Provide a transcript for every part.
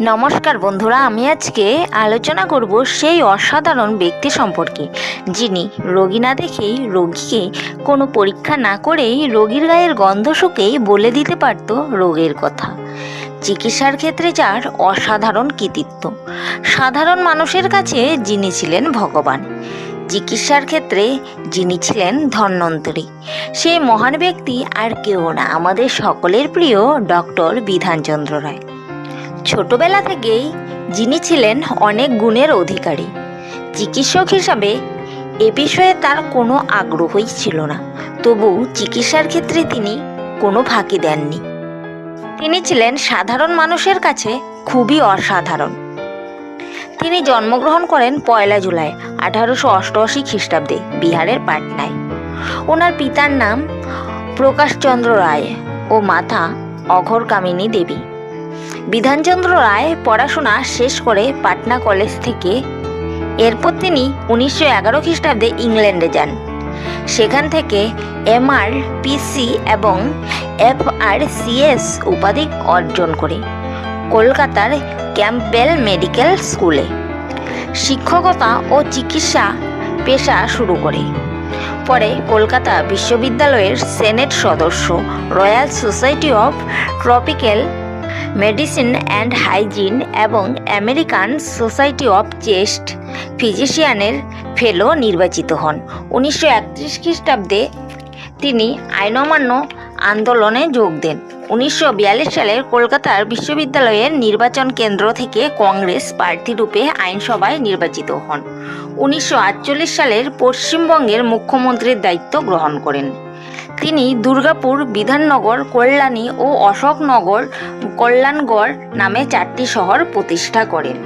নমস্কার বন্ধুরা, আমি আজকে আলোচনা করব সেই অসাধারণ ব্যক্তি সম্পর্কে, যিনি রোগী না দেখেই রোগীকে কোনো পরীক্ষা না করেই রোগীর গায়ের গন্ধ শুকেই বলে দিতে পারত রোগের কথা। চিকিৎসার ক্ষেত্রে যার অসাধারণ কৃতিত্ব। সাধারণ মানুষের কাছে যিনি ছিলেন ভগবান, চিকিৎসার ক্ষেত্রে যিনি ছিলেন ধন্বন্তরী। সেই মহান ব্যক্তি আর কেউ না। আমাদের সকলের প্রিয় ডক্টর বিধানচন্দ্র রায়। ছোটবেলা থেকেই যিনি ছিলেন অনেক গুণের অধিকারী। চিকিৎসক হিসাবে এ বিষয়ে তার কোনো আগ্রহই ছিল না। তবু চিকিৎসার ক্ষেত্রে তিনি কোনো ফাঁকি দেননি। তিনি ছিলেন সাধারণ মানুষের কাছে খুবই অসাধারণ। তিনি জন্মগ্রহণ করেন পয়লা জুলাই, আঠারোশো অষ্টআশি খ্রিস্টাব্দে বিহারের পাটনায়। ওনার পিতার নাম প্রকাশচন্দ্র রায় ও মাতা অঘর কামিনী দেবী। বিধানচন্দ্র রায় পড়াশোনা শেষ করে পাটনা কলেজ থেকে। এরপর তিনি উনিশশো এগারো খ্রিস্টাব্দে ইংল্যান্ডে যান। সেখান থেকে এমআর পিসি এবং এফআর সিএস উপাধি অর্জন করে কলকাতার ক্যাম্পবেল মেডিকেল স্কুলে। শিক্ষকতা ও চিকিৎসা পেশা শুরু করে। পরে কলকাতা বিশ্ববিদ্যালয়ের সেনেট সদস্য, royal society of tropical medicine and hygiene এবং আমেরিকান সোসাইটি অফ চেস্ট ফিজিশিয়ানের ফেলো নির্বাচিত হন। উনিশশো একত্রিশ খ্রিস্টাব্দে তিনি আইন অমান্য আন্দোলনে যোগ দেন। উনিশশো বিয়াল্লিশ সালের কলকাতার বিশ্ববিদ্যালয়ের নির্বাচন কেন্দ্র থেকে কংগ্রেস প্রার্থী রূপে আইনসভায় নির্বাচিত হন। উনিশশো আটচল্লিশ সালের পশ্চিমবঙ্গের মুখ্যমন্ত্রীর দায়িত্ব গ্রহণ করেন। তিনি দুর্গাপুর বিধাননগর, কল্যাণী ও অশোকনগর, কল্যাণগড় নামে চারটি শহর প্রতিষ্ঠা করেন।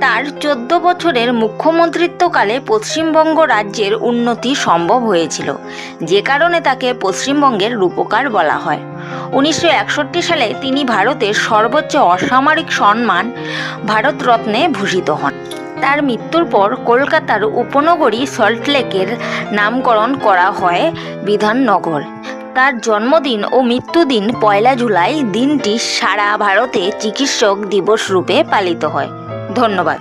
তার চোদ্দ বছরের মুখ্যমন্ত্রিত্বকালে পশ্চিমবঙ্গ রাজ্যের উন্নতি সম্ভব হয়েছিল, যে কারণে তাকে পশ্চিমবঙ্গের রূপকার বলা হয়। উনিশশো একষট্টি সালে তিনি ভারতের সর্বোচ্চ অসামরিক সম্মান ভারতরত্নে ভূষিত হন। তার মৃত্যুর পর কলকাতার উপনগরী সল্টলেকের নামকরণ করা হয় বিধাননগর। তার জন্মদিন ও মৃত্যুদিন পয়লা জুলাই দিনটি সারা ভারতে চিকিৎসক দিবস রূপে পালিত হয়। ধন্যবাদ।